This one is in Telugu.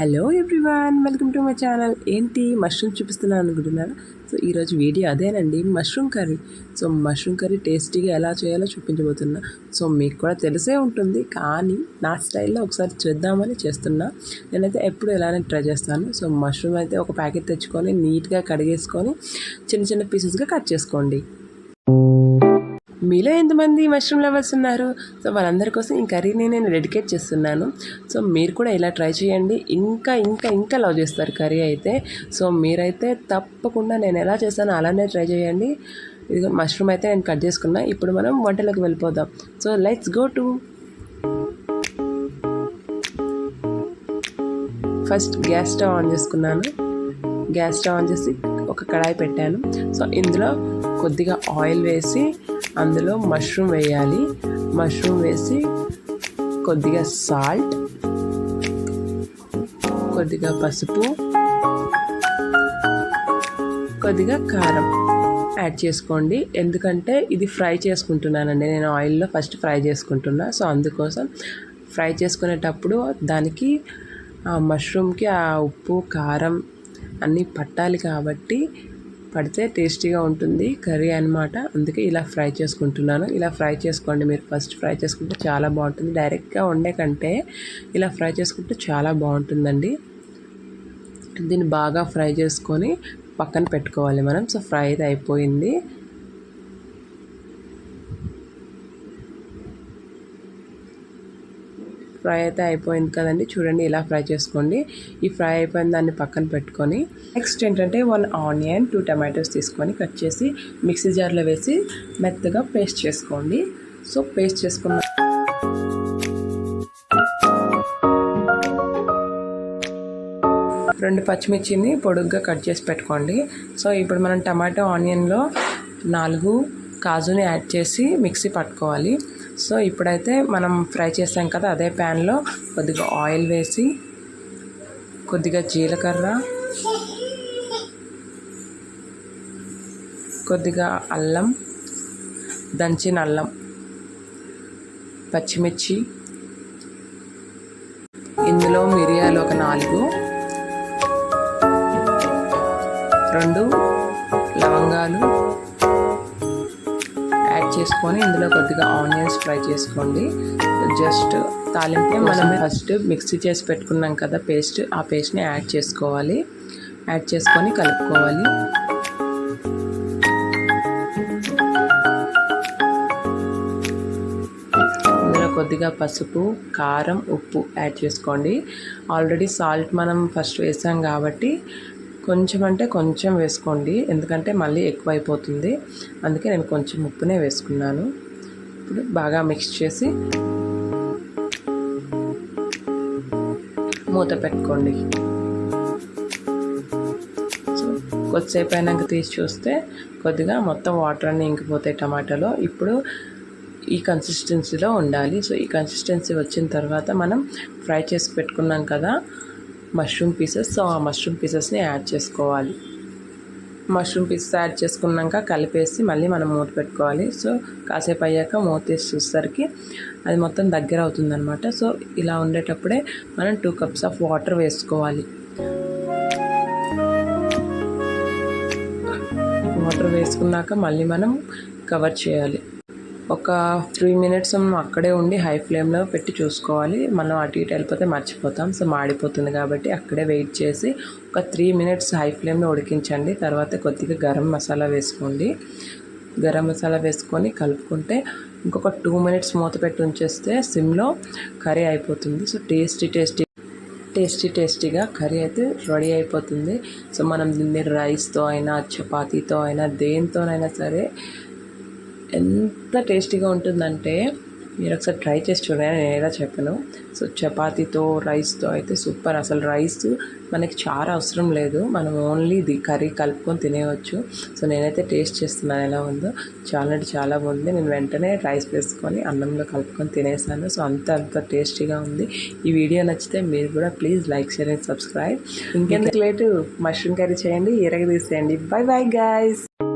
Hello everyone welcome to my channel ఏంటి మష్రూమ్ చూపిస్తున్నాను అనుకుంటున్నారా? సో ఈరోజు వీడియో అదేనండి mushroom curry so mushroom curry టేస్టీగా ఎలా చేయాలో చూపించబోతున్నా. సో మీకు కూడా తెలిసే ఉంటుంది కానీ నా స్టైల్లో ఒకసారి చేద్దామని చేస్తున్నా. నేనైతే ఎప్పుడు ఇలానే ట్రై చేస్తాను. సో మష్రూమ్ అయితే ఒక ప్యాకెట్ తెచ్చుకొని నీట్గా కడిగేసుకొని చిన్న చిన్న పీసెస్గా కట్ చేసుకోండి. మీలో ఎంతమంది మష్రూమ్ లవర్స్ ఉన్నారు? సో వాళ్ళందరి కోసం ఈ కర్రీని నేను డెడికేట్ చేస్తున్నాను. సో మీరు కూడా ఇలా ట్రై చేయండి. ఇంకా ఇంకా ఇంకా లవ్ చేస్తారు కర్రీ అయితే. సో మీరైతే తప్పకుండా నేను ఎలా చేస్తానో అలానే ట్రై చేయండి. ఇది మష్రూమ్ అయితే నేను కట్ చేసుకున్నా. ఇప్పుడు మనం వంటలోకి వెళ్ళిపోదాం. So let's go to first gas stove on చేసుకున్నాను. గ్యాస్ స్టవ్ ఆన్ చేసి ఒక కడాయి పెట్టాను. సో ఇందులో కొద్దిగా ఆయిల్ వేసి అందులో మష్రూమ్ వేయాలి. మష్రూమ్ వేసి కొద్దిగా సాల్ట్ కొద్దిగా పసుపు కొద్దిగా కారం యాడ్ చేసుకోండి. ఎందుకంటే ఇది ఫ్రై చేసుకుంటున్నానండి. నేను ఆయిల్లో ఫస్ట్ ఫ్రై చేసుకుంటున్నా. సో అందుకోసం ఫ్రై చేసుకునేటప్పుడు దానికి ఆ మష్రూమ్కి ఆ ఉప్పు కారం అన్నీ పట్టాలి కాబట్టి పడితే టేస్టీగా ఉంటుంది కర్రీ అనమాట అందుకే ఇలా ఫ్రై చేసుకుంటున్నాను. ఇలా ఫ్రై చేసుకోండి మీరు. ఫస్ట్ ఫ్రై చేసుకుంటే చాలా బాగుంటుంది. డైరెక్ట్గా వండే కంటే ఇలా ఫ్రై చేసుకుంటే చాలా బాగుంటుందండి. దీన్ని బాగా ఫ్రై చేసుకొని పక్కన పెట్టుకోవాలి మనం. సో ఫ్రై అయితే అయిపోయింది. ఫ్రై అయితే అయిపోయింది కదండి. చూడండి ఇలా ఫ్రై చేసుకోండి. ఈ ఫ్రై అయిపోయిన దాన్ని పక్కన పెట్టుకొని నెక్స్ట్ ఏంటంటే వన్ ఆనియన్ టూ టమాటోస్ తీసుకొని కట్ చేసి మిక్సీ జార్లో వేసి మెత్తగా పేస్ట్ చేసుకోండి. సో పేస్ట్ చేసుకున్న రెండు పచ్చిమిర్చిని పొడుగ్గా కట్ చేసి పెట్టుకోండి. సో ఇప్పుడు మనం టమాటో ఆనియన్లో నాలుగు కాజుని యాడ్ చేసి మిక్సీ పట్టుకోవాలి. సో ఇప్పుడైతే మనం ఫ్రై చేసాం కదా అదే ప్యాన్లో కొద్దిగా ఆయిల్ వేసి కొద్దిగా జీలకర్ర కొద్దిగా అల్లం దంచిన అల్లం పచ్చిమిర్చి ఇందులో మిరియాలు ఒక నాలుగు రెండు లవంగాలు చేసుకొని ఇందులో కొద్దిగా ఆనియన్స్ ఫ్రై చేసుకోండి. జస్ట్ తాలింపు మనం ఫస్ట్ మిక్సీ చేసి పెట్టుకున్నాం కదా పేస్ట్ ఆ పేస్ట్ని యాడ్ చేసుకోవాలి. యాడ్ చేసుకొని కలుపుకోవాలి. ఇందులో కొద్దిగా పసుపు కారం ఉప్పు యాడ్ చేసుకోండి. ఆల్రెడీ సాల్ట్ మనం ఫస్ట్ వేసాం కాబట్టి కొంచెం అంటే కొంచెం వేసుకోండి. ఎందుకంటే మళ్ళీ ఎక్కువైపోతుంది. అందుకే నేను కొంచెం ఉప్పునే వేసుకున్నాను. ఇప్పుడు బాగా మిక్స్ చేసి మూత పెట్టుకోండి. కొద్దిసేపు అయినాక తీసి చూస్తే కొద్దిగా మొత్తం వాటర్ అన్నీ ఇంకిపోతాయి టమాటాలో. ఇప్పుడు ఈ కన్సిస్టెన్సీలో ఉండాలి. సో ఈ కన్సిస్టెన్సీ వచ్చిన తర్వాత మనం ఫ్రై చేసి పెట్టుకున్నాం కదా మష్రూమ్ పీసెస్ సో ఆ మష్రూమ్ పీసెస్ని యాడ్ చేసుకోవాలి. మష్రూమ్ పీసెస్ యాడ్ చేసుకున్నాక కలిపేసి మళ్ళీ మనం మూత పెట్టుకోవాలి. సో కాసేపు అయ్యాక మూత వేసి చూసేసరికి అది మొత్తం దగ్గర అవుతుందన్నమాట. సో ఇలా ఉండేటప్పుడే మనం టూ కప్స్ ఆఫ్ వాటర్ వేసుకోవాలి. వాటర్ వేసుకున్నాక మళ్ళీ మనం కవర్ చేయాలి. ఒక త్రీ మినిట్స్ అక్కడే ఉండి హై ఫ్లేమ్లో పెట్టి చూసుకోవాలి. మనం అటు ఇటు వెళ్ళిపోతే మర్చిపోతాం. సో మాడిపోతుంది కాబట్టి అక్కడే వెయిట్ చేసి ఒక త్రీ మినిట్స్ హై ఫ్లేమ్లో ఉడికించండి. తర్వాత కొద్దిగా గరం మసాలా వేసుకోండి. గరం మసాలా వేసుకొని కలుపుకుంటే ఇంకొక టూ మినిట్స్ మూత పెట్టి ఉంచేస్తే సిమ్లో కర్రీ అయిపోతుంది. సో టేస్టీ టేస్టీ టేస్టీ టేస్టీగా కర్రీ అయితే రెడీ అయిపోతుంది. సో మనం దీన్ని రైస్తో అయినా చపాతీతో అయినా దేనితోనైనా సరే ఎంత టేస్టీగా ఉంటుందంటే మీరు ఒకసారి ట్రై చేసి చూడండి నేను ఎలా చెప్పను. సో చపాతీతో రైస్తో అయితే సూపర్. అసలు రైస్ మనకి చాలా అవసరం లేదు. మనం ఓన్లీ ఇది కర్రీ కలుపుకొని తినేయవచ్చు సో నేనైతే టేస్ట్ చేస్తున్నాను ఎలా ఉందో. చాలా అంటే చాలా బాగుంది. నేను వెంటనే రైస్ వేసుకొని అన్నంలో కలుపుకొని తినేసాను. సో అంత అంత టేస్టీగా ఉంది. ఈ వీడియో నచ్చితే మీరు కూడా please like share and subscribe. ఇంకెందుకు లేటు? మష్రూమ్ కర్రీ చేయండి ఎరగ తీసేయండి. Bye bye guys.